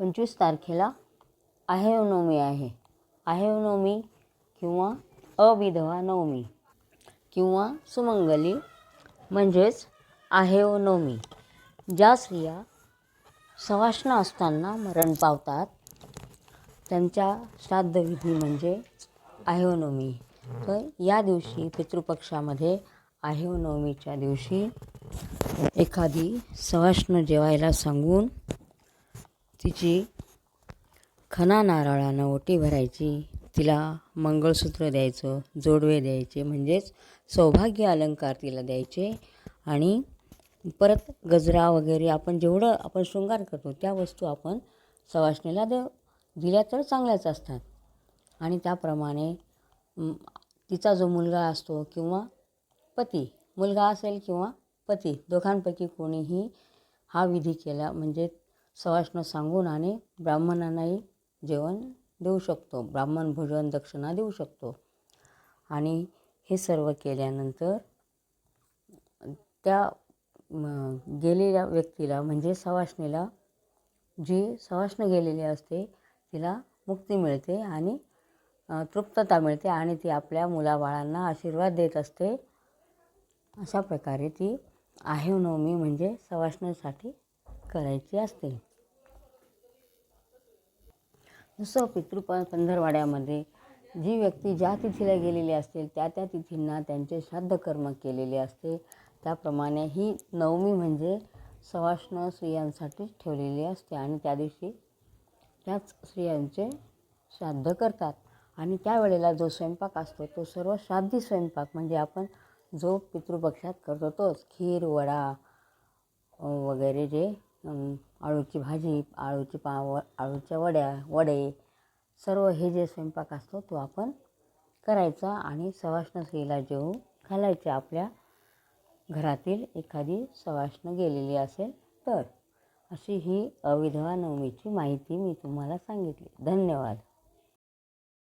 पंचवीस तारखेला आहेवनवमी आहे. आहेवनवमी किंवा अविधवा नवमी किंवा सुमंगली म्हणजेच आहेवनवमी ज्या स्त्रिया सवाष्ण असताना मरण पावतात. त्यांच्या श्राद्धविधी म्हणजे आहेवनवमी तर या दिवशी पितृपक्षामध्ये आहेवनवमीच्या दिवशी एखादी सवाष्ण जेवायला सांगून तिची खना नारळानं ओटी भरायची. तिला मंगळसूत्र द्यायचं जोडवे द्यायचे म्हणजेच सौभाग्य अलंकार तिला द्यायचे. आणि परत गजरा वगैरे आपण जेवढं आपण शृंगार करतो त्या वस्तू आपण सवाष्णीला देव दिल्या तर चांगल्याच असतात. आणि त्याप्रमाणे तिचा जो मुलगा असतो किंवा पती मुलगा असेल किंवा पती दोघांपैकी कोणीही हा विधी केला म्हणजे सवाष्ण सांगून आणि ब्राह्मणांनाही जेवण देऊ शकतो. ब्राह्मण भोजन दक्षिणा देऊ शकतो. आणि हे सर्व केल्यानंतर त्या गेलेल्या व्यक्तीला म्हणजे सवाष्णीला जी सवाष्ण गेलेली असते तिला मुक्ती मिळते आणि तृप्तता मिळते आणि ती आपल्या मुलाबाळांना आशीर्वाद देत असते. अशा प्रकारे ती आहेवनवमी म्हणजे सवाष्णीसाठी करायची असते. जसं पितृप पंधरवाड्यामध्ये जी व्यक्ती ज्या तिथीला गेलेली असतील त्या त्या तिथींना त्यांचे श्राद्ध कर्म केलेले असते. त्याप्रमाणे ही नवमी म्हणजे सवाष्ण स्त्रियांसाठीच ठेवलेली असते आणि त्या दिवशी त्याच स्त्रियांचे श्राद्ध करतात. आणि त्यावेळेला जो स्वयंपाक असतो तो सर्व श्राद्धी स्वयंपाक म्हणजे आपण जो पितृपक्षात करतो तोच खीर वडा वगैरे जे आळूची भाजी आळूची पाव आळूच्या वड्या वडे सर्व हे जे स्वयंपाक असतो तो आपण करायचा आणि सवाष्ण स्त्रीला जेवू घालायचे. आपल्या घरातील एखादी सवाष्ण गेलेली असेल तर अशी ही अविधवा नवमीची माहिती मी तुम्हाला सांगितली. धन्यवाद.